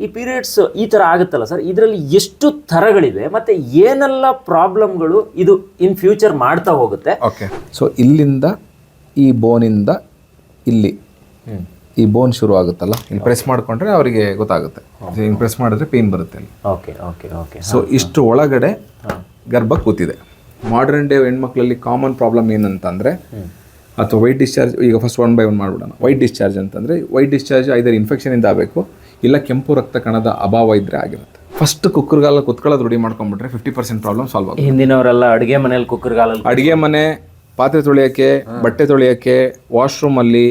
ಈ ಪೀರಿಯಡ್ಸ್ ಈ ಥರ ಆಗುತ್ತಲ್ಲ ಸರ್ ಇದರಲ್ಲಿ ಎಷ್ಟು ಥರಗಳಿವೆ ಮತ್ತೆ ಏನೆಲ್ಲ ಪ್ರಾಬ್ಲಮ್ಗಳು ಇದು ಇನ್ ಫ್ಯೂಚರ್ ಮಾಡ್ತಾ ಹೋಗುತ್ತೆ? ಓಕೆ ಸೊ ಇಲ್ಲಿಂದ ಈ ಬೋನಿಂದ ಇಲ್ಲಿ. ಈ ಬೋನ್ ಶುರು ಆಗುತ್ತಲ್ಲ? ಇಲ್ಲಿ ಪ್ರೆಸ್ ಮಾಡಿಕೊಂಡ್ರೆ ಅವರಿಗೆ ಗೊತ್ತಾಗುತ್ತೆ. ಹಿಂಗೆ ಪ್ರೆಸ್ ಮಾಡಿದ್ರೆ ಪೇನ್ ಬರುತ್ತೆ ಅಲ್ಲಿ ಓಕೆ ಓಕೆ ಓಕೆ ಸೊ ಇಷ್ಟು ಒಳಗಡೆ ಗರ್ಭ ಕೂತಿದೆ. ಮಾಡರ್ನ್ ಡೇ ಹೆಣ್ಮಕ್ಳಲ್ಲಿ ಕಾಮನ್ ಪ್ರಾಬ್ಲಮ್ ಏನಂತಂದರೆ ಅಥವಾ ವೈಟ್ ಡಿಸ್ಚಾರ್ಜ್ ಈಗ ಫಸ್ಟ್ ಒನ್ ಬೈ ಒನ್ ಮಾಡಿಬಿಡೋಣ. ವೈಟ್ ಡಿಸ್ಚಾರ್ಜ್ ಅಂತಂದರೆ ವೈಟ್ ಡಿಸ್ಚಾರ್ಜ್ ಐದರ್ ಇನ್ಫೆಕ್ಷನ್ ಇಂದ ಆಗಬೇಕು. ಇಲ್ಲ ಕೆಂಪು ರಕ್ತ ಕಣದ ಅಭಾವ ಇದ್ರೆ ಆಗಿರುತ್ತೆ. ಫಸ್ಟ್ ಕುಕ್ಕರ್ಗಾಲ ಕುತ್ಕೊಳ್ಳೋದು ರೂಢಿ ಮಾಡ್ಕೊಂಡ್ಬಿಟ್ರೆ ಫಿಫ್ಟಿ ಪರ್ಸೆಂಟ್ ಪ್ರಾಬ್ಲಮ್ ಸಾಲ್ವ್ ಆಗುತ್ತೆ. ಹಿಂದಿನವರೆಲ್ಲ ಅಡುಗೆ ಮನೇಲಿ ಕುಕ್ಕರ್ಗಾಲಲ್ಲಿ ಅಡುಗೆ ಮನೆ ಪಾತ್ರೆ ತೊಳೆಯೋಕ್ಕೆ ಬಟ್ಟೆ ತೊಳೆಯೋಕ್ಕೆ ವಾಶ್ರೂಮಲ್ಲಿ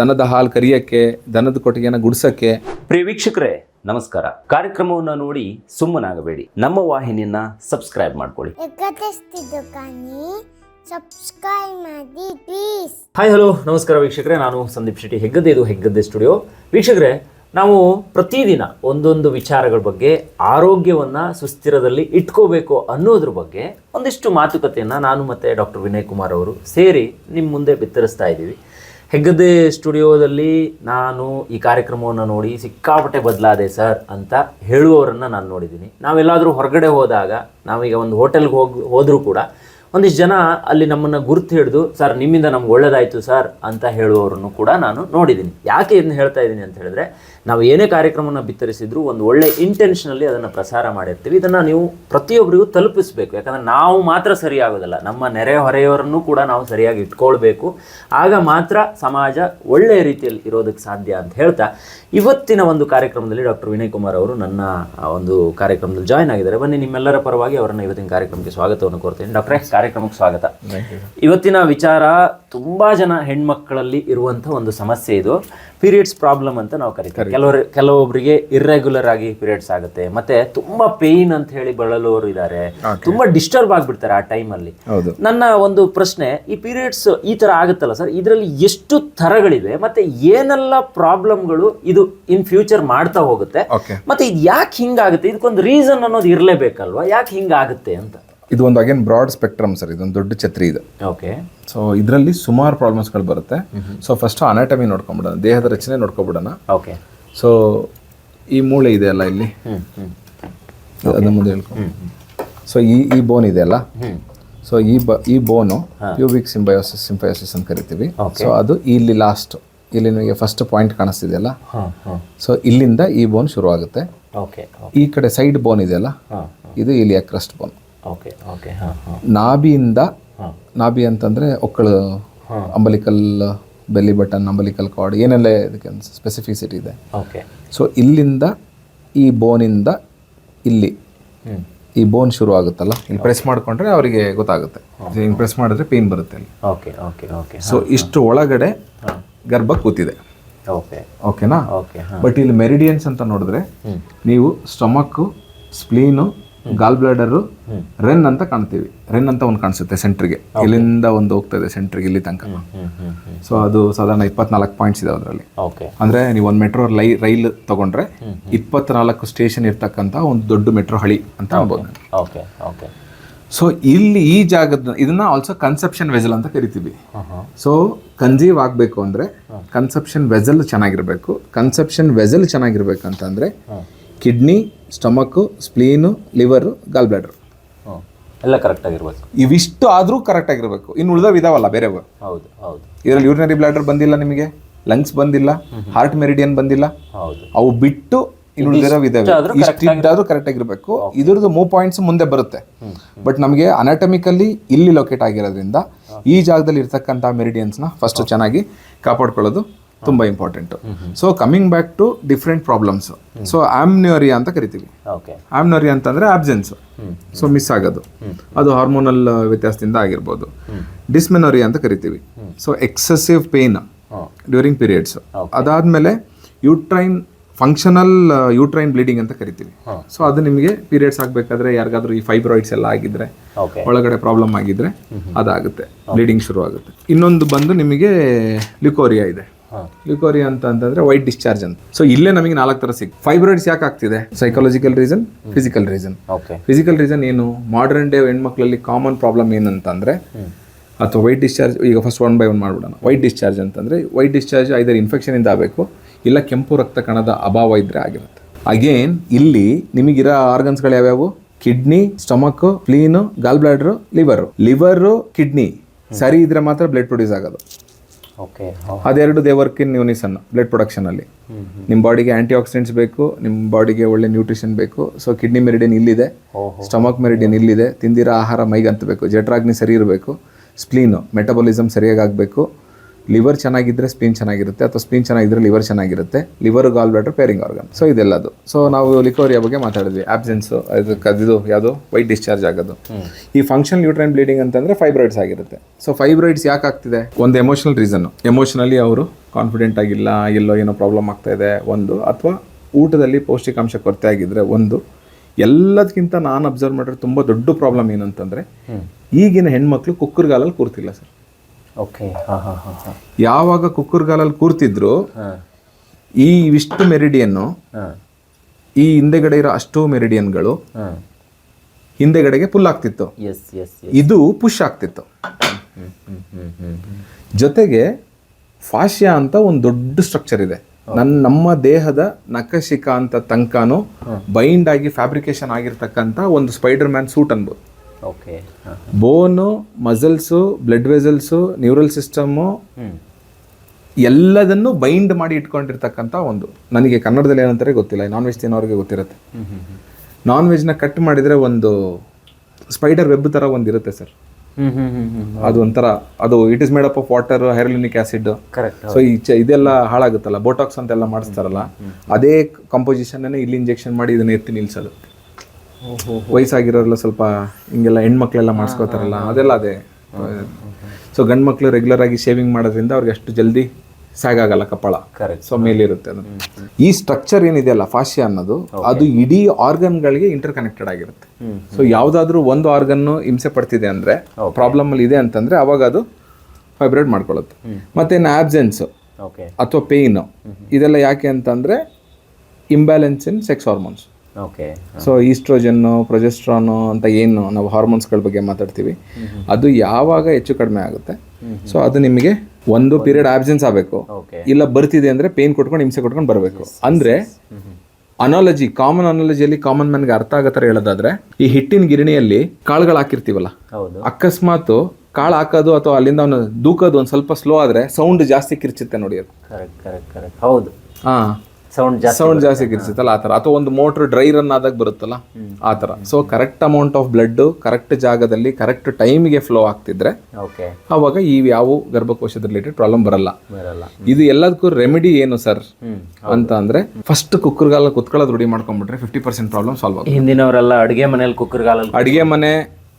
ದನದ ಹಾಲು ಕರಿಯೋಕ್ಕೆ ದನದ ಕೊಟ್ಟಿಗೆನ ಗುಡಿಸೋಕ್ಕೆ. ಪ್ರಿಯ ವೀಕ್ಷಕರೇ ನಮಸ್ಕಾರ. ಕಾರ್ಯಕ್ರಮವನ್ನು ನೋಡಿ ಸುಮ್ಮನಾಗಬೇಡಿ. ನಮ್ಮ ವಾಹಿನಿಯನ್ನ ಸಬ್ಸ್ಕ್ರೈಬ್ ಮಾಡ್ಕೊಳ್ಳಿ. ಸಬ್ಸ್ಕ್ರೈಬ್ ಮಾಡಿ ಪ್ಲೀಸ್ ಹಾಯ್ ಹಲೋ ನಮಸ್ಕಾರ ವೀಕ್ಷಕರೇ. ನಾನು ಸಂದೀಪ್ ಶೆಟ್ಟಿ ಹೆಗ್ಗದ್ದೆ ಇದು ಹೆಗ್ಗದ್ದೆ ಸ್ಟುಡಿಯೋ ವೀಕ್ಷಕರೇ ನಾವು ಪ್ರತಿದಿನ ಒಂದೊಂದು ವಿಚಾರಗಳ ಬಗ್ಗೆ, ಆರೋಗ್ಯವನ್ನು ಸುಸ್ಥಿರದಲ್ಲಿ ಇಟ್ಕೋಬೇಕು ಅನ್ನೋದ್ರ ಬಗ್ಗೆ ಒಂದಿಷ್ಟು ಮಾತುಕತೆಯನ್ನು ನಾನು ಮತ್ತು ಡಾಕ್ಟರ್ ವಿನಯ್ ಕುಮಾರ್ ಅವರು ಸೇರಿ ನಿಮ್ಮ ಮುಂದೆ ಬಿತ್ತರಿಸ್ತಾ ಇದ್ದೀವಿ. ಹೆಗ್ಗದ್ದೆ ಸ್ಟುಡಿಯೋದಲ್ಲಿ ನಾನು ಈ ಕಾರ್ಯಕ್ರಮವನ್ನು ನೋಡಿ ಸಿಕ್ಕಾಪಟ್ಟೆ ಬದಲಾದೆ ಸರ್ ಅಂತ ಹೇಳುವವರನ್ನು ನಾನು ನೋಡಿದ್ದೀನಿ. ನಾವೆಲ್ಲಾದರೂ ಹೊರಗಡೆ ಹೋದಾಗ, ನಾವೀಗ ಒಂದು ಹೋಟೆಲ್ಗೆ ಹೋಗಿ, ಹೋದರೂ ಕೂಡ ಒಂದಿಷ್ಟು ಜನ ಅಲ್ಲಿ ನಮ್ಮನ್ನು ಗುರುತು ಹಿಡಿದು, ಸರ್, ನಿಮ್ಮಿಂದ ನಮ್ಗೆ ಒಳ್ಳೇದಾಯಿತು, ಸರ್, ಅಂತ ಹೇಳುವವರನ್ನು ಕೂಡ ನಾನು ನೋಡಿದ್ದೀನಿ ಯಾಕೆ ಇದನ್ನು ಹೇಳ್ತಾ ಇದ್ದೀನಿ ಅಂತ ಹೇಳಿದ್ರೆ, ನಾವು ಏನೇ ಕಾರ್ಯಕ್ರಮವನ್ನು ಬಿತ್ತರಿಸಿದ್ರು ಒಂದು ಒಳ್ಳೆ ಇಂಟೆನ್ಷನಲ್ಲಿ ಅದನ್ನು ಪ್ರಸಾರ ಮಾಡಿರ್ತೀವಿ. ಇದನ್ನು ನೀವು ಪ್ರತಿಯೊಬ್ಬರಿಗೂ ತಲುಪಿಸಬೇಕು. ಯಾಕಂದರೆ ನಾವು ಮಾತ್ರ ಸರಿಯಾಗೋದಲ್ಲ. ನಮ್ಮ ನೆರೆ ಹೊರೆಯವರನ್ನು ಕೂಡ ನಾವು ಸರಿಯಾಗಿ ಇಟ್ಕೊಳ್ಬೇಕು. ಆಗ ಮಾತ್ರ ಸಮಾಜ ಒಳ್ಳೆಯ ರೀತಿಯಲ್ಲಿ ಇರೋದಕ್ಕೆ ಸಾಧ್ಯ ಅಂತ ಹೇಳ್ತಾ, ಇವತ್ತಿನ ಒಂದು ಕಾರ್ಯಕ್ರಮದಲ್ಲಿ ಡಾಕ್ಟರ್ ವಿನಯ್ ಕುಮಾರ್ ಅವರು ನನ್ನ ಒಂದು ಕಾರ್ಯಕ್ರಮದಲ್ಲಿ ಜಾಯ್ನ್ ಆಗಿದ್ದಾರೆ. ಬನ್ನಿ, ನಿಮ್ಮೆಲ್ಲರ ಪರವಾಗಿ ಅವರನ್ನು ಇವತ್ತಿನ ಕಾರ್ಯಕ್ರಮಕ್ಕೆ ಸ್ವಾಗತವನ್ನು ಕೋರ್ತೇನೆ. ಡಾಕ್ಟ್ರೇ ಕಾರ್ಯಕ್ರಮಕ್ಕೆ ಸ್ವಾಗತ. ಇವತ್ತಿನ ವಿಚಾರ ತುಂಬಾ ಜನ ಹೆಣ್ಮಕ್ಕಳಲ್ಲಿ ಇರುವಂಥ ಒಂದು ಸಮಸ್ಯೆ ಇದು. ಪೀರಿಯಡ್ಸ್ ಪ್ರಾಬ್ಲಮ್ ಅಂತ ನಾವು ಕರಿತೀವಿ. ಕೆಲವರು ಕೆಲವೊಬ್ಬರಿಗೆ ಇರ್ರೆಗ್ಯುಲರ್ ಆಗಿ ಪೀರಿಯಡ್ಸ್ ಆಗುತ್ತೆ. ಮತ್ತೆ ತುಂಬಾ ಪೇಯ್ನ್ ಅಂತ ಹೇಳಿ ಬಳಲುವವರು ಇದ್ದಾರೆ ತುಂಬಾ ಡಿಸ್ಟರ್ಬ್ ಆಗಿಬಿಡ್ತಾರೆ ಆ ಟೈಮಲ್ಲಿ ನನ್ನ ಒಂದು ಪ್ರಶ್ನೆ ಈ ಪೀರಿಯಡ್ಸ್ ಈ ತರ ಆಗುತ್ತಲ್ಲ ಸರ್ ಇದರಲ್ಲಿ ಎಷ್ಟು ಥರಗಳಿವೆ ಮತ್ತೆ ಏನೆಲ್ಲ ಪ್ರಾಬ್ಲಮ್ಗಳು ಇದು ಇನ್ ಫ್ಯೂಚರ್ ಮಾಡ್ತಾ ಹೋಗುತ್ತೆ? ಮತ್ತೆ ಇದು ಯಾಕೆ ಹಿಂಗಾಗುತ್ತೆ? ಇದಕ್ಕೊಂದು ರೀಸನ್ ಅನ್ನೋದು ಇರಲೇಬೇಕಲ್ವಾ? ಯಾಕೆ ಹಿಂಗಾಗುತ್ತೆ ಅಂತ? ಇದು ಒಂದು ಅಗೇನ್ ಬ್ರಾಡ್ ಸ್ಪೆಕ್ಟ್ರಮ್ ಸರ್ ಇದೊಂದು ದೊಡ್ಡ ಛತ್ರಿ ಇದು. ಓಕೆ ಸೊ ಇದರಲ್ಲಿ ಸುಮಾರು ಪ್ರಾಬ್ಲಮ್ಸ್ಗಳು ಬರುತ್ತೆ. ಸೊ ಫಸ್ಟ್ ಅನಾಟಮಿ ನೋಡ್ಕೊಂಬಿಡೋಣ ದೇಹದ ರಚನೆ ನೋಡ್ಕೊಬಿಡೋಣ ಓಕೆ ಸೊ ಈ ಮೂಳೆ ಇದೆ ಅಲ್ಲ ಇಲ್ಲಿ? ಅದನ್ನ ಮುಂದೆ ಹೇಳ್ಕೊಂಡು ಸೊ ಈ ಈ ಬೋನ್ ಇದೆ ಅಲ್ಲ? ಸೊ ಈ ಬ ಈ ಬೋನು ಪ್ಯೂಬಿಕ್ ಸಿಂಬಯೋಸಿಸ್ ಸಿಂಬಯೋಸಿಸ್ ಅಂತ ಕರಿತೀವಿ. ಸೊ ಅದು ಇಲ್ಲಿ ಲಾಸ್ಟ್ ಇಲ್ಲಿ ನಿಮಗೆ ಫಸ್ಟ್ ಪಾಯಿಂಟ್ ಕಾಣಿಸ್ತಿದೆಯಲ್ಲ ಸೊ ಇಲ್ಲಿಂದ ಈ ಬೋನ್ ಶುರು ಆಗುತ್ತೆ ಓಕೆ ಈ ಕಡೆ ಸೈಡ್ ಬೋನ್ ಇದೆಯಲ್ಲ ಇದು ಇಲ್ಲಿ ಕ್ರಸ್ಟ್ ಬೋನ್ ಓಕೆ ಓಕೆ ಹಾಂ ಹಾಂ. ನಾಭಿಯಿಂದ ನಾಭಿ ಅಂತಂದ್ರೆ ಒಕ್ಕಳು umbilical belly button umbilical cord ಏನೆಲ್ಲ ಇದಕ್ಕೆ ಸ್ಪೆಸಿಫಿಸಿಟಿ ಇದೆ. ಓಕೆ. ಸೊ ಇಲ್ಲಿಂದ ಈ ಬೋನಿಂದ ಇಲ್ಲಿ ಈ ಬೋನ್ ಶುರು ಆಗುತ್ತಲ್ಲ ಇಲ್ಲಿ ಪ್ರೆಸ್ ಮಾಡಿಕೊಂಡ್ರೆ ಅವರಿಗೆ ಗೊತ್ತಾಗುತ್ತೆ. ಹಿಂಗೆ ಪ್ರೆಸ್ ಮಾಡಿದ್ರೆ ಪೇನ್ ಬರುತ್ತೆ ಅಲ್ಲಿ ಓಕೆ ಓಕೆ ಓಕೆ ಸೊ ಇಷ್ಟು ಒಳಗಡೆ ಗರ್ಭ ಕೂತಿದೆ. ಓಕೆ. ಓಕೆನಾ? ಓಕೆ ಬಟ್ ಇಲ್ಲಿ ಮೆರಿಡಿಯನ್ಸ್ ಅಂತ ನೋಡಿದ್ರೆ ನೀವು stomach spleen gall bladder Ren ಅಂತ ಕಾಣ್ತೀವಿ. ರೆನ್ ಅಂತ ಒಂದು ಕಾಣಿಸುತ್ತೆ ಸೆಂಟ್ರಿಗೆ ಇಲ್ಲಿಂದ ಒಂದು ಹೋಗ್ತದೆ ಸೆಂಟ್ರಿಗೆ ಇಲ್ಲಿ ತನಕ. ಸೊ ಅದು ಸಾಧಾರಣ ಇಪ್ಪತ್ನಾಲ್ಕು ಪಾಯಿಂಟ್ಸ್ ಇದೆ ಅದರಲ್ಲಿ. ಅಂದ್ರೆ ನೀವು ಒಂದು ಮೆಟ್ರೋ ಲೈ ರೈಲ್ ತಗೊಂಡ್ರೆ ಇಪ್ಪತ್ನಾಲ್ಕು ಸ್ಟೇಷನ್ ಇರ್ತಕ್ಕಂಥ ಒಂದು ದೊಡ್ಡ ಮೆಟ್ರೋ ಹಳಿ ಅಂತ ಅನ್ಬೋದು ಓಕೆ ಸೊ ಇಲ್ಲಿ ಈ ಜಾಗದ ಇದನ್ನ ಆಲ್ಸೋ ಕನ್ಸೆಪ್ಷನ್ ವೆಜಲ್ ಅಂತ ಕರಿತೀವಿ. ಸೊ ಕನ್ಸೀವ್ ಆಗಬೇಕು ಅಂದ್ರೆ ಕನ್ಸೆಪ್ಷನ್ ವೆಜಲ್ ಚೆನ್ನಾಗಿರಬೇಕು. ಕನ್ಸೆಪ್ಷನ್ ವೆಜಲ್ ಚೆನ್ನಾಗಿರ್ಬೇಕು ಅಂತಂದ್ರೆ kidney stomach spleen liver gall bladder. ಎಲ್ಲ ಎಲ್ಲ ಕರೆಕ್ಟಾಗಿರ್ಬೇಕು ಇವಿಷ್ಟು ಆದರೂ ಕರೆಕ್ಟ್ ಆಗಿರ್ಬೇಕು. ಇನ್ನು ಉಳಿದವು ಇದಾವಲ್ಲ ಬೇರೆವು? ಹೌದು ಹೌದು. ಇದರಲ್ಲಿ ಯೂರಿನರಿ ಬ್ಲಾಡರ್ ಬಂದಿಲ್ಲ ನಿಮಗೆ? ಲಂಗ್ಸ್ ಬಂದಿಲ್ಲ ಹಾರ್ಟ್ ಮೆರಿಡಿಯನ್ ಬಂದಿಲ್ಲ? ಹೌದು. ಅವು ಬಿಟ್ಟು ಇನ್ನು ಉಳಿದಿರೋ ಇದಾವೆ. ಇಷ್ಟಿದ್ದಾದ್ರೂ ಕರೆಕ್ಟ್ ಆಗಿರ್ಬೇಕು. ಇದ್ರದ್ದು ಮೂವ್ ಪಾಯಿಂಟ್ಸ್ ಮುಂದೆ ಬರುತ್ತೆ. ಬಟ್ ನಮಗೆ ಅನಾಟಮಿಕಲಿ ಇಲ್ಲಿ ಲೊಕೇಟ್ ಆಗಿರೋದ್ರಿಂದ ಈ ಜಾಗದಲ್ಲಿ ಇರ್ತಕ್ಕಂಥ ಮೆರಿಡಿಯನ್ಸ್ನ ಫಸ್ಟ್ ಚೆನ್ನಾಗಿ ಕಾಪಾಡ್ಕೊಳ್ಳೋದು ತುಂಬಾ important so coming back to different problems so amenorrhoea ಅಂತ ಕರಿತೀವಿ. ಓಕೆ ಆಮ್ನೋರಿಯಾ ಅಂತಂದ್ರೆ ಆಬ್ಸೆನ್ಸ್ ಸೊ ಮಿಸ್ ಆಗೋದು. ಅದು ಹಾರ್ಮೋನಲ್ ವ್ಯತ್ಯಾಸದಿಂದ ಆಗಿರ್ಬೋದು. ಡಿಸ್ಮೆನೋರಿಯಾ ಅಂತ ಕರಿತೀವಿ. So excessive pain during periods ಅದಾದ್ಮೇಲೆ ಯೂಟ್ರೈನ್ ಫಂಕ್ಷನಲ್ ಯೂಟ್ರೈನ್ ಬ್ಲೀಡಿಂಗ್ ಅಂತ ಕರಿತೀವಿ. ಸೊ ಅದು ನಿಮಗೆ ಪೀರಿಯಡ್ಸ್ ಆಗಬೇಕಾದ್ರೆ ಯಾರಿಗಾದ್ರೂ ಈ ಫೈಬ್ರಾಯ್ಡ್ಸ್ ಎಲ್ಲ ಆಗಿದ್ರೆ ಒಳಗಡೆ ಪ್ರಾಬ್ಲಮ್ ಆಗಿದ್ರೆ ಅದಾಗುತ್ತೆ. ಬ್ಲೀಡಿಂಗ್ ಶುರು ಆಗುತ್ತೆ ಇನ್ನೊಂದು ಬಂದು ನಿಮಗೆ ಲ್ಯುಕೋರಿಯಾ ಇದೆ. ಲ್ಯುಕೋರಿಯಾ ಅಂತ ಅಂತಂದ್ರೆ ವೈಟ್ ಡಿಸ್ಚಾರ್ಜ್ ಅಂತ. ಸೊ ಇಲ್ಲೇ ನಮಗೆ ನಾಲ್ಕು ತರ ಸಿಕ್ ಫೈಬ್ರಾಯ್ಡ್ಸ್ ಯಾಕೆ ಆಗ್ತಿದೆ? Psychological reason physical reason physical reason ಏನು? ಮಾಡರ್ನ್ ಡೇ ಹೆಣ್ಮಕ್ಳಲ್ಲಿ ಕಾಮನ್ ಪ್ರಾಬ್ಲಮ್ ಏನಂತಂದ್ರೆ ಅಥವಾ ವೈಟ್ ಡಿಸ್ಚಾರ್ಜ್ ಈಗ ಫಸ್ಟ್ ಒನ್ ಬೈ ಒನ್ ಮಾಡ್ಬಿಡೋಣ. ವೈಟ್ ಡಿಸ್ಚಾರ್ಜ್ ಅಂತಂದ್ರೆ ವೈಟ್ ಡಿಸ್ಚಾರ್ಜ್ ಐದರ್ ಇನ್ಫೆಕ್ಷನ್ ಇಂದ ಆಗಬೇಕು ಇಲ್ಲ ಕೆಂಪು ರಕ್ತ ಕಣದ ಅಭಾವ ಇದ್ರೆ ಆಗಿರುತ್ತೆ. ಅಗೇನ್ ಇಲ್ಲಿ ನಿಮಗಿರೋ ಆರ್ಗನ್ಸ್ಗಳು ಯಾವ್ಯಾವು? Kidney stomach spleen gall bladder liver liver kidney ಸರಿ ಇದ್ರೆ ಮಾತ್ರ ಬ್ಲಡ್ ಪ್ರೊಡ್ಯೂಸ್ ಆಗೋದು. ಅದೆರಡು they work in unison blood production ಅಲ್ಲಿ. ನಿಮ್ಮ ಬಾಡಿಗೆ ಆಂಟಿ ಆಕ್ಸಿಡೆಂಟ್ಸ್ ಬೇಕು ನಿಮ್ಮ ಬಾಡಿಗೆ ಒಳ್ಳೆ ನ್ಯೂಟ್ರಿಷನ್ ಬೇಕು ಸೊ ಕಿಡ್ನಿ ಮೆರಿಡಿಯನ್ ಇಲ್ಲಿದೆ ಸ್ಟಮಕ್ ಮೆರಿಡಿಯನ್ ಇಲ್ಲಿದೆ ತಿಂದಿರೋ ಆಹಾರ ಮೈಗೆ ಅಂತಬೇಕು ಜಠರಾಗ್ನಿ ಸರಿ ಇರಬೇಕು ಸ್ಪ್ಲೀನು ಮೆಟಬಾಲಿಸಮ್ ಸರಿಯಾಗಿ ಆಗಬೇಕು ಲಿವರ್ ಚೆನ್ನಾಗಿದ್ರೆ ಸ್ಪಿನ್ ಚೆನ್ನಾಗಿರುತ್ತೆ ಅಥವಾ ಸ್ಪಿನ್ ಚೆನ್ನಾಗಿದ್ರೆ ಲಿವರ್ ಚೆನ್ನಾಗಿರುತ್ತೆ liver gall bladder pairing organ. So ಇದೆಲ್ಲದು. So ನಾವು ಲಿಕೋರಿಯಾ ಬಗ್ಗೆ ಮಾತಾಡಿದ್ವಿ. ಆಬ್ಸೆನ್ಸು ಅದಕ್ಕೆ ಅದು ಯಾವುದು? ವೈಟ್ ಡಿಸ್ಚಾರ್ಜ್ ಆಗೋದು. ಈ ಫಂಕ್ಷನ್ ನ್ಯೂಟ್ರೈನ್ ಬ್ಲೀಡಿಂಗ್ ಅಂತಂದ್ರೆ ಫೈಬ್ರಾಯ್ಡ್ಸ್ ಆಗಿರುತ್ತೆ. ಸೊ ಫೈಬ್ರಾಯ್ಡ್ಸ್ ಯಾಕೆ ಆಗ್ತಿದೆ? ಒಂದು ಎಮೋಷನಲ್ ರೀಸನ್ ಎಮೋಷನಲಿ ಅವರು ಕಾನ್ಫಿಡೆಂಟ್ ಆಗಿಲ್ಲ ಎಲ್ಲೋ ಏನೋ ಪ್ರಾಬ್ಲಮ್ ಆಗ್ತಾ ಇದೆ ಒಂದು ಅಥವಾ ಊಟದಲ್ಲಿ ಪೌಷ್ಟಿಕಾಂಶ ಕೊರತೆ ಆಗಿದ್ರೆ ಒಂದು ಎಲ್ಲದಕ್ಕಿಂತ ನಾನು ಅಬ್ಸರ್ವ್ ಮಾಡಿದ್ರೆ ತುಂಬ ದೊಡ್ಡ ಪ್ರಾಬ್ಲಮ್ ಏನಂತಂದರೆ ಈಗಿನ ಹೆಣ್ಮಕ್ಳು ಕುಕ್ಕರ್ಗಾಲಲ್ಲಿ ಕೂರ್ತಿಲ್ಲ ಸರ್. ಓಕೆ ಹಾಂ ಹಾಂ ಹಾಂ ಹಾಂ ಯಾವಾಗ ಕುಕ್ಕುರ್ಗಾಲಲ್ಲಿ ಕೂರ್ತಿದ್ರು ಈ ಇವಿಷ್ಟು ಮೆರಿಡಿಯನ್ನು ಈ ಹಿಂದೆಗಡೆ ಇರೋ ಅಷ್ಟು ಮೆರಿಡಿಯನ್ಗಳು ಹಿಂದೆಗಡೆಗೆ ಪುಲ್ ಆಗ್ತಿತ್ತು. ಎಸ್ ಎಸ್ ಇದು ಪುಷ್ ಆಗ್ತಿತ್ತು. ಜೊತೆಗೆ ಫಾಶ್ಯ ಅಂತ ಒಂದು ದೊಡ್ಡ ಸ್ಟ್ರಕ್ಚರ್ ಇದೆ. ನನ್ನ ನಮ್ಮ ದೇಹದ ನಖಶಿಖ ಅಂತ ತನಕನೂ ಬೈಂಡ್ ಆಗಿ ಫ್ಯಾಬ್ರಿಕೇಶನ್ ಆಗಿರ್ತಕ್ಕಂಥ ಒಂದು ಸ್ಪೈಡರ್ ಮ್ಯಾನ್ ಸೂಟ್ ಅನ್ಬೋದು. Okay bone muscles blood vessels neural system ಎಲ್ಲದನ್ನು ಬೈಂಡ್ ಮಾಡಿ ಇಟ್ಕೊಂಡಿರ್ತಕ್ಕಂಥ ಒಂದು. ನನಗೆ ಕನ್ನಡದಲ್ಲಿ ಏನಂತಾರೆ ಗೊತ್ತಿಲ್ಲ ನಾನ್ ವೆಜ್ ತಿನ್ನೋರಿಗೆ ಗೊತ್ತಿರುತ್ತೆ. ನಾನ್ ವೆಜ್ನ ಕಟ್ ಮಾಡಿದರೆ ಒಂದು ಸ್ಪೈಡರ್ ವೆಬ್ ಥರ ಒಂದು ಇರುತ್ತೆ ಸರ್. ಅದು ಒಂಥರ ಅದು it is made up of water hyaluronic acid so ಈ ಚ ಇದೆಲ್ಲ ಹಾಳಾಗುತ್ತಲ್ಲ ಬೋಟಾಕ್ಸ್ ಅಂತೆಲ್ಲ ಮಾಡಿಸ್ತಾರಲ್ಲ ಅದೇ ಕಂಪೋಸಿಷನ್ ಇಲ್ಲಿ ಇಂಜೆಕ್ಷನ್ ಮಾಡಿ ಇದನ್ನ ಎತ್ತಿ ನಿಲ್ಸೋದು. ವಯಸ್ಸಾಗಿರೋರೆಲ್ಲ ಸ್ವಲ್ಪ ಹಿಂಗೆಲ್ಲ ಹೆಣ್ಮಕ್ಳೆಲ್ಲ ಮಾಡಿಸ್ಕೋತಾರಲ್ಲ ಅದೆಲ್ಲ ಅದೇ. ಸೊ ಗಂಡು ಮಕ್ಕಳು ರೆಗ್ಯುಲರ್ ಆಗಿ ಶೇವಿಂಗ್ ಮಾಡೋದ್ರಿಂದ ಅವ್ರಿಗೆ ಅಷ್ಟು ಜಲ್ದಿ ಸಾಗಾಗಲ್ಲ ಕಪಾಳ. ಕರೆಕ್ಟ್ ಸೊ ಮೇಲಿರುತ್ತೆ ಅದು. ಈ ಸ್ಟ್ರಕ್ಚರ್ ಏನಿದೆಯಲ್ಲ ಫಾಶಿಯಾ ಅನ್ನೋದು ಅದು ಇಡೀ ಆರ್ಗನ್ಗಳಿಗೆ ಇಂಟರ್ ಕನೆಕ್ಟೆಡ್ ಆಗಿರುತ್ತೆ. ಸೊ ಯಾವುದಾದ್ರೂ ಒಂದು ಆರ್ಗನ್ನು ಹಿಂಸೆ ಪಡ್ತಿದೆ ಅಂದ್ರೆ ಪ್ರಾಬ್ಲಮ್ ಅಲ್ಲಿ ಇದೆ ಅಂತಂದ್ರೆ ಅವಾಗ ಅದು ಫೈಬ್ರೇಟ್ ಮಾಡ್ಕೊಳ್ಳುತ್ತೆ. ಮತ್ತೇನು ಆಬ್ಸೆನ್ಸ್ ಓಕೆ ಅಥವಾ ಪೇಯ್ನು ಇದೆಲ್ಲ ಯಾಕೆ ಅಂತಂದ್ರೆ imbalance in sex hormones okay so oestrogen progesterone ಅಂತ ಏನು ನಾವು ಹಾರ್ಮೋನ್ಸ್ಗಳ ಬಗ್ಗೆ ಮಾತಾಡ್ತೀವಿ ಅದು ಯಾವಾಗ ಹೆಚ್ಚು ಕಡಿಮೆ ಆಗುತ್ತೆ ಸೊ ಅದು ನಿಮಗೆ ಒಂದು ಪೀರಿಯಡ್ ಆಬ್ಸೆನ್ಸ್ ಆಗಬೇಕು. ಇಲ್ಲ ಬರ್ತಿದೆ ಅಂದ್ರೆ ಪೇನ್ ಕೊಟ್ಕೊಂಡು ಹಿಂಸೆ ಕೊಟ್ಕೊಂಡು ಬರಬೇಕು. ಅಂದರೆ ಅನಾಲಜಿ ಕಾಮನ್ ಅನಾಲಜಿಯಲ್ಲಿ ಕಾಮನ್ ಮ್ಯಾನ್ಗೆ ಅರ್ಥ ಆಗೋ ಥರ ಹೇಳೋದಾದ್ರೆ ಈ ಹಿಟ್ಟಿನ ಗಿರಣಿಯಲ್ಲಿ ಕಾಳುಗಳು ಹಾಕಿರ್ತೀವಲ್ಲ ಅಕಸ್ಮಾತ್ ಕಾಳು ಹಾಕೋದು ಅಥವಾ ಅಲ್ಲಿಂದ ಅವನು ದೂಕೋದು ಒಂದು ಸ್ವಲ್ಪ ಸ್ಲೋ ಆದರೆ ಸೌಂಡ್ ಜಾಸ್ತಿ ಕಿರ್ಚುತ್ತೆ ನೋಡಿ ಅದು. ಹೌದು. ಹಾ. ಸೌಂಡ್ ಜಾಸ್ತಿ ಸೌಂಡ್ ಜಾಸ್ತಿ ಕಿರ್ಸುತ್ತಲ್ಲ ಆ ಥರ. ಅಥವಾ ಒಂದು ಮೋಟ್ರ್ ಡ್ರೈ ರನ್ ಆದಾಗ ಬರುತ್ತಲ್ಲ ಆ ಥರ. So correct amount of blood correct ಜಾಗದಲ್ಲಿ ಕರೆಕ್ಟ್ ಟೈಮಿಗೆ ಫ್ಲೋ ಆಗ್ತಿದ್ರೆ ಓಕೆ ಅವಾಗ ಈ ಯಾವ ಗರ್ಭಕೋಶದ ರಿಲೇಟೆಡ್ ಪ್ರಾಬ್ಲಮ್ ಬರಲ್ಲ. ಬರಲ್ಲ. ಇದು ಎಲ್ಲದಕ್ಕೂ ರೆಮಿಡಿ ಏನು ಸರ್ ಅಂತ ಅಂದ್ರೆ ಫಸ್ಟ್ ಕುಕ್ಕರ್ಗಾಲ ಕುತ್ಕೊಳ್ಳೋದು ರೂಢಿ ಮಾಡ್ಕೊಂಡ್ಬಿಟ್ರೆ ಫಿಫ್ಟಿ ಪರ್ಸೆಂಟ್ ಪ್ರಾಬ್ಲಮ್ ಸಾಲ್ವ್ ಆಗುತ್ತೆ. ಹಿಂದಿನವರೆಲ್ಲ ಅಡುಗೆ ಮನೆಯಲ್ಲಿ ಕುಕ್ಕರ್ಗಾಲ ಅಡಿಗೆ ಮನೆ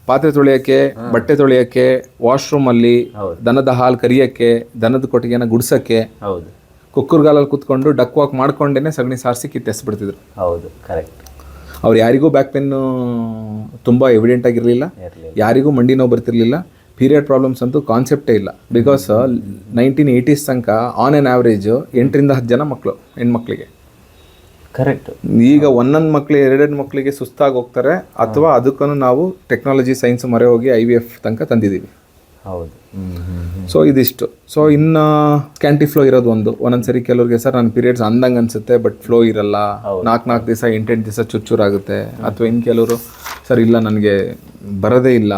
ಪಾತ್ರೆ ತೊಳೆಯಕ್ಕೆ ಬಟ್ಟೆ ತೊಳೆಯಕ್ಕೆ ವಾಶ್ರೂಮ್ ಅಲ್ಲಿ. ದನದ ಹಾಲು ಕರಿಯಕ್ಕೆ ದನದ ಕೊಟ್ಟಿಗೆನ ಗುಡ್ಸಕ್ಕೆ ಹೌದು. ಕುಕ್ಕರ್ಗಾಲಲ್ಲಿ ಕುತ್ಕೊಂಡು ಡಕ್ ವಾಕ್ ಮಾಡ್ಕೊಂಡೇನೆ ಸಗಣಿ ಸಾರಿಸಿ ಕಿತ್ತೆಸ್ಬಿಡ್ತಿದ್ರು. ಹೌದು ಕರೆಕ್ಟ್ ಅವ್ರು ಯಾರಿಗೂ ಬ್ಯಾಕ್ ಪೆನ್ನು ತುಂಬ ಎವಿಡೆಂಟ್ ಆಗಿರಲಿಲ್ಲ. ಯಾರಿಗೂ ಮಂಡಿ ನೋವು ಬರ್ತಿರ್ಲಿಲ್ಲ. ಪೀರಿಯಡ್ ಪ್ರಾಬ್ಲಮ್ಸ್ ಅಂತೂ ಕಾನ್ಸೆಪ್ಟೇ ಇಲ್ಲ. ಬಿಕಾಸ್ ನೈನ್ಟೀನ್ ಏಯ್ಟೀಸ್ ತನಕ ಆನ್ ಆನ್ ಆವ್ರೇಜ್ ಎಂಟರಿಂದ ಹತ್ತು ಜನ ಮಕ್ಕಳು ಹೆಣ್ಮಕ್ಳಿಗೆ. ಕರೆಕ್ಟ್ ಈಗ ಒಂದೊಂದು ಮಕ್ಳು ಎರಡೆರಡು ಮಕ್ಕಳಿಗೆ ಸುಸ್ತಾಗಿ ಹೋಗ್ತಾರೆ. ಅಥವಾ ಅದಕ್ಕೂ ನಾವು ಟೆಕ್ನಾಲಜಿ ಸೈನ್ಸ್ ಮರೆ ಹೋಗಿ ಐ ವಿ ಎಫ್ ತನಕ ತಂದಿದ್ದೀವಿ. ಹೌದು. ಸೊ ಇದಿಷ್ಟು. ಸೊ ಇನ್ನು ಕ್ಯಾಂಟಿ ಫ್ಲೋ ಇರೋದು ಒಂದು. ಒಂದೊಂದ್ಸರಿ ಕೆಲವ್ರಿಗೆ ಸರ್ ನನ್ನ ಪೀರಿಯಡ್ಸ್ ಅಂದಂಗೆ ಅನಿಸುತ್ತೆ ಬಟ್ ಫ್ಲೋ ಇರಲ್ಲ. ನಾಲ್ಕು ನಾಲ್ಕು ದಿವಸ ಎಂಟೆಂಟು ದಿವಸ ಚುಚ್ಚೂರಾಗುತ್ತೆ. ಅಥವಾ ಇನ್ನು ಕೆಲವರು ಸರ್ ಇಲ್ಲ ನನಗೆ ಬರೋದೇ ಇಲ್ಲ.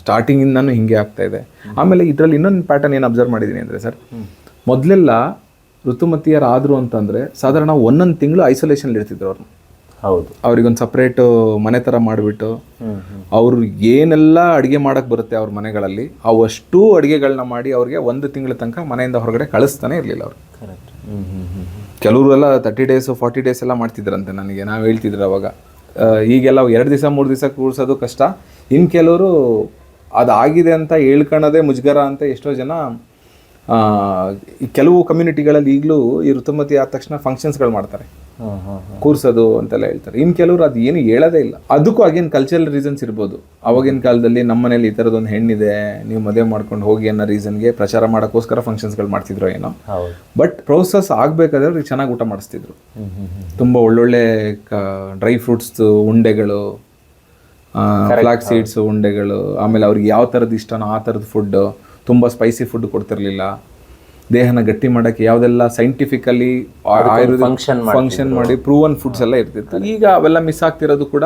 ಸ್ಟಾರ್ಟಿಂಗಿಂದನೂ ಹಿಂಗೆ ಆಗ್ತಾ ಇದೆ. ಆಮೇಲೆ ಇದರಲ್ಲಿ ಇನ್ನೊಂದು ಪ್ಯಾಟರ್ನ್ ಏನು ಅಬ್ಸರ್ವ್ ಮಾಡಿದ್ದೀನಿ ಅಂದರೆ ಸರ್ ಮೊದಲೆಲ್ಲ ಋತುಮತಿಯರಾದರು ಅಂತಂದರೆ ಸಾಧಾರಣ ಒಂದೊಂದು ತಿಂಗಳು ಐಸೋಲೇಷನ್ ಇರ್ತಿದ್ರು ಅವ್ರನ್ನ ಹೌದು. ಅವ್ರಿಗೊಂದು ಸಪ್ರೇಟ್ ಮನೆ ಥರ ಮಾಡಿಬಿಟ್ಟು ಅವ್ರು ಏನೆಲ್ಲ ಅಡುಗೆ ಮಾಡಕ್ಕೆ ಬರುತ್ತೆ ಅವ್ರ ಮನೆಗಳಲ್ಲಿ ಅವಷ್ಟು ಅಡುಗೆಗಳನ್ನ ಮಾಡಿ ಅವ್ರಿಗೆ ಒಂದು ತಿಂಗಳ ತನಕ ಮನೆಯಿಂದ ಹೊರಗಡೆ ಕಳಿಸ್ತಾನೆ ಇರಲಿಲ್ಲ ಅವರು. ಕರೆಕ್ಟ್ ಕೆಲವರೆಲ್ಲ ತರ್ಟಿ ಡೇಸ್ ಫಾರ್ಟಿ ಡೇಸ್ ಎಲ್ಲ ಮಾಡ್ತಿದ್ರಂತೆ ನನಗೆ ನಾವು ಹೇಳ್ತಿದ್ರು ಅವಾಗ. ಈಗೆಲ್ಲ ಎರಡು ದಿವಸ ಮೂರು ದಿವಸ ಕೂರಿಸೋದು ಕಷ್ಟ. ಇನ್ನು ಕೆಲವರು ಅದಾಗಿದೆ ಅಂತ ಹೇಳ್ಕೊಳ್ಳೋದೇ ಮುಜುಗರ ಅಂತ ಎಷ್ಟೋ ಜನ ಕೆಲವು ಕಮ್ಯುನಿಟಿಗಳಲ್ಲಿ ಈಗಲೂ ಈ ಋತುಮತಿ ಆದ ತಕ್ಷಣ ಫಂಕ್ಷನ್ಸ್ಗಳು ಮಾಡ್ತಾರೆ. ಕೂರ್ಸೋದು ಅಂತೆಲ್ಲ ಹೇಳ್ತಾರೆ. ಇನ್ನು ಕೆಲವರು ಅದು ಏನು ಹೇಳೋದೇ ಇಲ್ಲ. ಅದಕ್ಕೂ ಆಗೇನು ಕಲ್ಚರಲ್ ರೀಸನ್ಸ್ ಇರ್ಬೋದು. ಅವಾಗಿನ ಕಾಲದಲ್ಲಿ ನಮ್ಮ ಮನೇಲಿ ಈ ಥರದೊಂದು ಹೆಣ್ಣಿದೆ ನೀವು ಮದುವೆ ಮಾಡ್ಕೊಂಡು ಹೋಗಿ ಅನ್ನೋ ರೀಸನ್ಗೆ ಪ್ರಚಾರ ಮಾಡೋಕ್ಕೋಸ್ಕರ ಫಂಕ್ಷನ್ಸ್ಗಳು ಮಾಡ್ತಿದ್ರು ಏನೋ. ಬಟ್ ಪ್ರೋಸೆಸ್ ಆಗಬೇಕಾದ್ರೆ ಅವ್ರಿಗೆ ಚೆನ್ನಾಗಿ ಊಟ ಮಾಡಿಸ್ತಿದ್ರು. ತುಂಬ ಒಳ್ಳೊಳ್ಳೆ ಡ್ರೈ ಫ್ರೂಟ್ಸ್ ಉಂಡೆಗಳು ಫ್ಲಾಕ್ ಸೀಡ್ಸು ಉಂಡೆಗಳು ಆಮೇಲೆ ಅವ್ರಿಗೆ ಯಾವ ಥರದ್ದು ಇಷ್ಟನೋ ಆ ಥರದ ಫುಡ್ಡು ತುಂಬ ಸ್ಪೈಸಿ ಫುಡ್ ಕೊಡ್ತಿರ್ಲಿಲ್ಲ. ದೇಹನ ಗಟ್ಟಿ ಮಾಡಕ್ಕೆ ಯಾವುದೆಲ್ಲ ಸೈಂಟಿಫಿಕಲಿ ಆಯುರ್ವೇದ ಫಂಕ್ಷನ್ ಫಂಕ್ಷನ್ ಮಾಡಿ ಪ್ರೂವನ್ ಫುಡ್ಸ್ ಎಲ್ಲ ಇರ್ತಿತ್ತು. ಈಗ ಅವೆಲ್ಲ ಮಿಸ್ ಆಗ್ತಿರೋದು ಕೂಡ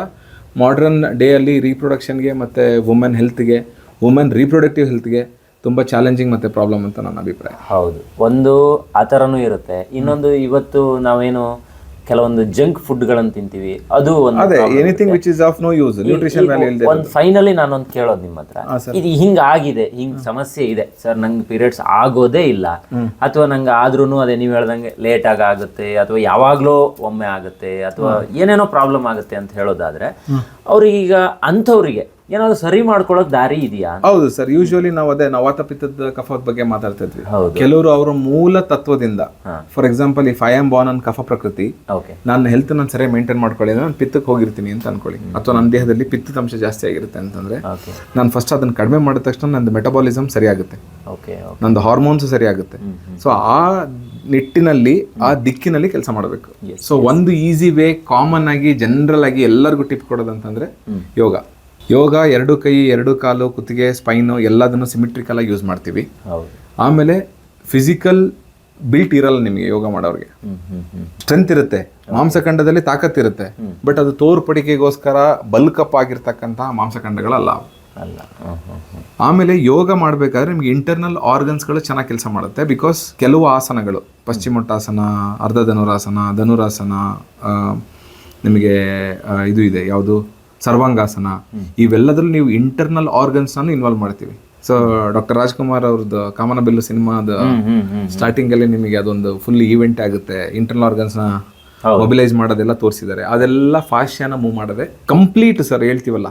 ಮಾಡ್ರನ್ ಡೇ ಅಲ್ಲಿ ರೀಪ್ರೊಡಕ್ಷನ್ಗೆ ಮತ್ತೆ ವುಮೆನ್ ಹೆಲ್ತ್ಗೆ ವುಮೆನ್ ರೀಪ್ರೊಡಕ್ಟಿವ್ ಹೆಲ್ತ್ಗೆ ತುಂಬ ಚಾಲೆಂಜಿಂಗ್ ಮತ್ತು ಪ್ರಾಬ್ಲಮ್ ಅಂತ ನನ್ನ ಅಭಿಪ್ರಾಯ. ಹೌದು. ಒಂದು ಆ ಥರನೂ ಇರುತ್ತೆ. ಇನ್ನೊಂದು ಇವತ್ತು ನಾವೇನು ಕೆಲವೊಂದು ಜಂಕ್ ಫುಡ್ಗಳನ್ನು ತಿಂತೀವಿ. ಅದು anything which is of no use nutrition value ಇಲ್ಲದೆ ಒಂದು ಫೈನಲಿ ನಾನೊಂದು ಕೇಳೋದು ನಿಮ್ಮ ಹತ್ರ. ಇದು ಹಿಂಗ ಆಗಿದೆ ಹಿಂಗ್ ಸಮಸ್ಯೆ ಇದೆ. ಸರ್ ನಂಗೆ ಪೀರಿಯಡ್ಸ್ ಆಗೋದೇ ಇಲ್ಲ. ಅಥವಾ ನಂಗೆ ಆದ್ರೂ ಅದೇ ನೀವು ಹೇಳ್ದಂಗೆ ಲೇಟ್ ಆಗ ಆಗುತ್ತೆ ಅಥವಾ ಯಾವಾಗಲೂ ಒಮ್ಮೆ ಆಗುತ್ತೆ ಅಥವಾ ಏನೇನೋ ಪ್ರಾಬ್ಲಮ್ ಆಗುತ್ತೆ ಅಂತ ಹೇಳೋದಾದ್ರೆ ಅವ್ರಿಗೀಗ ಈಗ ಅಂಥವ್ರಿಗೆ ಏನಾದ್ರು ಸರಿ ಮಾಡ್ಕೊಳ್ಳೋಕೆ ದಾರಿ ಇದೆಯಾ ಹೌದು ಸರ್ ಯೂಶುವಲಿ ನಾವು ಅದೇ ನಾವು ವಾತಪಿತ್ತದ ಕಫದ ಬಗ್ಗೆ ಮಾತಾಡ್ತಾ ಇದ್ವಿ. ಕೆಲವರು ಅವರ ಮೂಲ ತತ್ವದಿಂದ for example if I am born on kapha prakriti ನನ್ನ ಹೆಲ್ತ್ ನಾನು ಸರಿ ಮೇಂಟೈನ್ ಮಾಡ್ಕೊಳ್ಳಿ ನಾನು ಪಿತ್ತಕ್ಕೆ ಹೋಗಿರ್ತೀನಿ ಅಂತ ಅನ್ಕೊಳ್ಳಿ. ಅಥವಾ ನನ್ನ ದೇಹದಲ್ಲಿ ಪಿತ್ತದ ಅಂಶ ಜಾಸ್ತಿ ಆಗಿರುತ್ತೆ ಅಂತಂದ್ರೆ ನಾನು ಫಸ್ಟ್ ಅದನ್ನ ಕಡಿಮೆ ಮಾಡಿದ ತಕ್ಷಣ ನಂದು ಮೆಟಬಾಲಿಸಮ್ ಸರಿಯಾಗುತ್ತೆ. ಓಕೆ ನಂದು ಹಾರ್ಮೋನ್ಸ್ ಸರಿಯಾಗುತ್ತೆ. ಸೊ ಆ ನಿಟ್ಟಿನಲ್ಲಿ ಆ ದಿಕ್ಕಿನಲ್ಲಿ ಕೆಲಸ ಮಾಡಬೇಕು. ಸೊ ಒಂದು ಈಸಿ ವೇ ಕಾಮನ್ ಆಗಿ ಜನರಲ್ ಆಗಿ ಎಲ್ಲರಿಗೂ ಟಿಪ್ ಕೊಡೋದಂತಂದ್ರೆ ಯೋಗ. ಯೋಗ ಎರಡು ಕೈ ಎರಡು ಕಾಲು ಕುತ್ತಿಗೆ ಸ್ಪೈನು ಎಲ್ಲದನ್ನು ಸಿಮಿಟ್ರಿಕಲ್ ಆಗಿ ಯೂಸ್ ಮಾಡ್ತೀವಿ. ಆಮೇಲೆ ಫಿಸಿಕಲ್ ಬಿಲ್ಟ್ ಇರಲ್ಲ ನಿಮಗೆ ಯೋಗ ಮಾಡೋರಿಗೆ. ಸ್ಟ್ರೆಂತ್ ಇರುತ್ತೆ. ಮಾಂಸಖಂಡದಲ್ಲಿ ತಾಕತ್ತಿರುತ್ತೆ ಬಟ್ ಅದು ತೋರ್ಪಡಿಕೆಗೋಸ್ಕರ ಬಲ್ಕಪ್ ಆಗಿರ್ತಕ್ಕಂತಹ ಮಾಂಸಖಂಡಗಳಲ್ಲ. ಅಲ್ಲ. ಆಮೇಲೆ ಯೋಗ ಮಾಡಬೇಕಾದ್ರೆ ನಿಮ್ಗೆ ಇಂಟರ್ನಲ್ ಆರ್ಗನ್ಸ್ಗಳು ಚೆನ್ನಾಗಿ ಕೆಲಸ ಮಾಡುತ್ತೆ. ಬಿಕಾಸ್ ಕೆಲವು ಆಸನಗಳು ಪಶ್ಚಿಮೊಟ್ಟಾಸನ ಅರ್ಧ ಧನುರಾಸನ ಧನುರಾಸನ ನಿಮಗೆ ಇದು ಇದೆ ಯಾವುದು? ಸರ್ವಾಂಗಾಸನ ಇವೆಲ್ಲದ್ರಲ್ಲಿ ನೀವು ಇಂಟರ್ನಲ್ ಆರ್ಗನ್ಸ್ ಅನ್ನು ಇನ್ವಾಲ್ವ್ ಮಾಡ್ತೀವಿ. ಸೊ ಡಾಕ್ಟರ್ ರಾಜ್ಕುಮಾರ್ ಅವ್ರದ್ದು ಕಾಮನಬಿಲ್ಲು ಸಿನಿಮಾದ ಸ್ಟಾರ್ಟಿಂಗ್ ಅಲ್ಲಿ ನಿಮಗೆ ಅದೊಂದು ಫುಲ್ ಈವೆಂಟ್ ಆಗುತ್ತೆ. ಇಂಟರ್ನಲ್ ಆರ್ಗನ್ಸ್ನ ಮೊಬಿಲೈಸ್ ಮಾಡೋದೆಲ್ಲ ತೋರಿಸಿದ್ದಾರೆ. ಅದೆಲ್ಲ ಫಾಶ್ಯನ ಮೂವ್ ಮಾಡದೆ ಕಂಪ್ಲೀಟ್ ಸರ್ ಹೇಳ್ತೀವಲ್ಲ?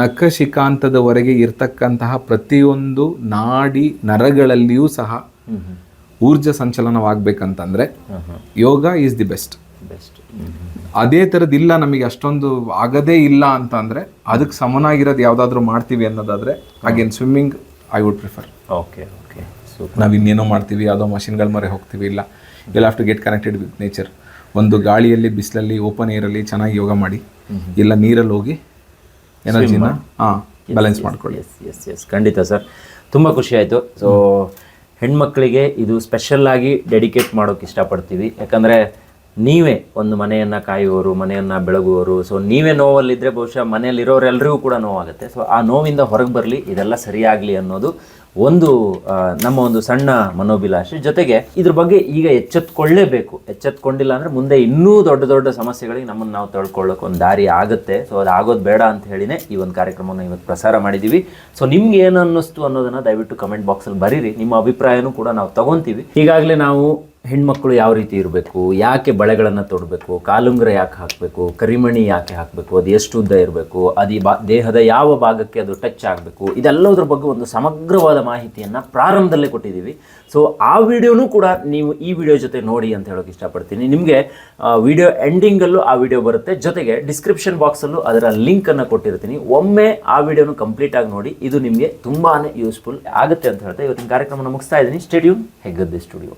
ನಖಶಿಕಾಂತದವರೆಗೆ ಇರ್ತಕ್ಕಂತಹ ಪ್ರತಿಯೊಂದು ನಾಡಿ ನರಗಳಲ್ಲಿಯೂ ಸಹ ಊರ್ಜ ಸಂಚಲನವಾಗಬೇಕಂತಂದ್ರೆ yoga is the best best ಅದೇ ಥರದ್ದಿಲ್ಲ ನಮಗೆ ಅಷ್ಟೊಂದು ಆಗದೇ ಇಲ್ಲ ಅಂತ ಅಂದ್ರೆ ಅದಕ್ಕೆ ಸಮನಾಗಿರೋದು ಯಾವುದಾದ್ರೂ ಮಾಡ್ತೀವಿ ಅನ್ನೋದಾದ್ರೆ again swimming I would prefer okay okay so ನಾವು ಇನ್ನೇನೋ ಮಾಡ್ತೀವಿ ಯಾವುದೋ ಮಷಿನ್ಗಳ ಮರೆ ಹೋಗ್ತೀವಿ ಇಲ್ಲ. ಇಲ್ಲ have to get connected with nature ಒಂದು ಗಾಳಿಯಲ್ಲಿ ಬಿಸಿಲಲ್ಲಿ ಓಪನ್ ಏರಲ್ಲಿ ಚೆನ್ನಾಗಿ ಯೋಗ ಮಾಡಿ. ಇಲ್ಲ ನೀರಲ್ಲಿ ಹೋಗಿ ಎನರ್ಜಿನ ಹಾಂ ಬ್ಯಾಲೆನ್ಸ್ ಮಾಡ್ಕೊಳ್ಳಿ. ಎಸ್ ಎಸ್ ಎಸ್ ಖಂಡಿತ ಸರ್ ತುಂಬ ಖುಷಿ ಆಯಿತು. ಸೊ ಹೆಣ್ಮಕ್ಳಿಗೆ ಇದು ಸ್ಪೆಷಲ್ ಆಗಿ ಡೆಡಿಕೇಟ್ ಮಾಡೋಕೆ ಇಷ್ಟಪಡ್ತೀವಿ. ಯಾಕಂದರೆ ನೀವೇ ಒಂದು ಮನೆಯನ್ನು ಕಾಯುವವರು, ಮನೆಯನ್ನು ಬೆಳಗುವವರು. ಸೊ ನೀವೇ ನೋವಲ್ಲಿದ್ದರೆ ಬಹುಶಃ ಮನೆಯಲ್ಲಿರೋರೆಲ್ಲರಿಗೂ ಕೂಡ ನೋವಾಗುತ್ತೆ. ಸೊ ಆ ನೋವಿಂದ ಹೊರಗೆ ಬರಲಿ, ಇದೆಲ್ಲ ಸರಿಯಾಗಲಿ ಅನ್ನೋದು ಒಂದು ನಮ್ಮ ಒಂದು ಸಣ್ಣ ಮನೋಭಿಲಾಷೆ. ಜೊತೆಗೆ ಇದ್ರ ಬಗ್ಗೆ ಈಗ ಎಚ್ಚೆತ್ಕೊಳ್ಳೇಬೇಕು. ಎಚ್ಚೆತ್ಕೊಂಡಿಲ್ಲ ಅಂದರೆ ಮುಂದೆ ಇನ್ನೂ ದೊಡ್ಡ ದೊಡ್ಡ ಸಮಸ್ಯೆಗಳಿಗೆ ನಮ್ಮನ್ನು ನಾವು ತಳ್ಕೊಳ್ಳೋಕೆ ಒಂದು ದಾರಿ ಆಗುತ್ತೆ. ಸೊ ಅದು ಆಗೋದು ಬೇಡ ಅಂತ ಹೇಳಿನೇ ಈ ಒಂದು ಕಾರ್ಯಕ್ರಮವನ್ನು ಇವತ್ತು ಪ್ರಸಾರ ಮಾಡಿದ್ದೀವಿ ಸೊ ನಿಮ್ಗೆ ಏನು ಅನ್ನಿಸ್ತು ಅನ್ನೋದನ್ನು ದಯವಿಟ್ಟು ಕಮೆಂಟ್ ಬಾಕ್ಸಲ್ಲಿ ಬರೀರಿ. ನಿಮ್ಮ ಅಭಿಪ್ರಾಯನೂ ಕೂಡ ನಾವು ತಗೊಂತೀವಿ. ಈಗಾಗಲೇ ನಾವು ಹೆಣ್ಮಕ್ಳು ಯಾವ ರೀತಿ ಇರಬೇಕು, ಯಾಕೆ ಬಳೆಗಳನ್ನು ತೊಡಬೇಕು, ಕಾಲುಂಗ್ರ ಯಾಕೆ ಹಾಕಬೇಕು, ಕರಿಮಣಿ ಯಾಕೆ ಹಾಕಬೇಕು, ಅದು ಎಷ್ಟು ಉದ್ದ ಇರಬೇಕು, ಅದು ಬಾ, ದೇಹದ ಯಾವ ಭಾಗಕ್ಕೆ ಅದು ಟಚ್ ಆಗಬೇಕು, ಇದೆಲ್ಲದರ ಬಗ್ಗೆ ಒಂದು ಸಮಗ್ರವಾದ ಮಾಹಿತಿಯನ್ನು ಪ್ರಾರಂಭದಲ್ಲೇ ಕೊಟ್ಟಿದ್ದೀವಿ. ಸೊ ಆ ವಿಡಿಯೋನೂ ಕೂಡ ನೀವು ಈ ವಿಡಿಯೋ ಜೊತೆ ನೋಡಿ ಅಂತ ಹೇಳೋಕೆ ಇಷ್ಟಪಡ್ತೀನಿ. ನಿಮಗೆ ವಿಡಿಯೋ ಎಂಡಿಂಗಲ್ಲೂ ಆ ವಿಡಿಯೋ ಬರುತ್ತೆ. ಜೊತೆಗೆ ಡಿಸ್ಕ್ರಿಪ್ಷನ್ ಬಾಕ್ಸಲ್ಲೂ ಅದರ ಲಿಂಕನ್ನು ಕೊಟ್ಟಿರ್ತೀನಿ. ಒಮ್ಮೆ ಆ ವಿಡಿಯೋನು ಕಂಪ್ಲೀಟ್ ಆಗಿ ನೋಡಿ, ಇದು ನಿಮಗೆ ತುಂಬಾ ಯೂಸ್ಫುಲ್ ಆಗುತ್ತೆ ಅಂತ ಹೇಳ್ತಾ ಇವತ್ತಿನ ಕಾರ್ಯಕ್ರಮನ ಮುಗಿಸ್ತಾ ಇದ್ದೀನಿ. Stadium Heggadde studio.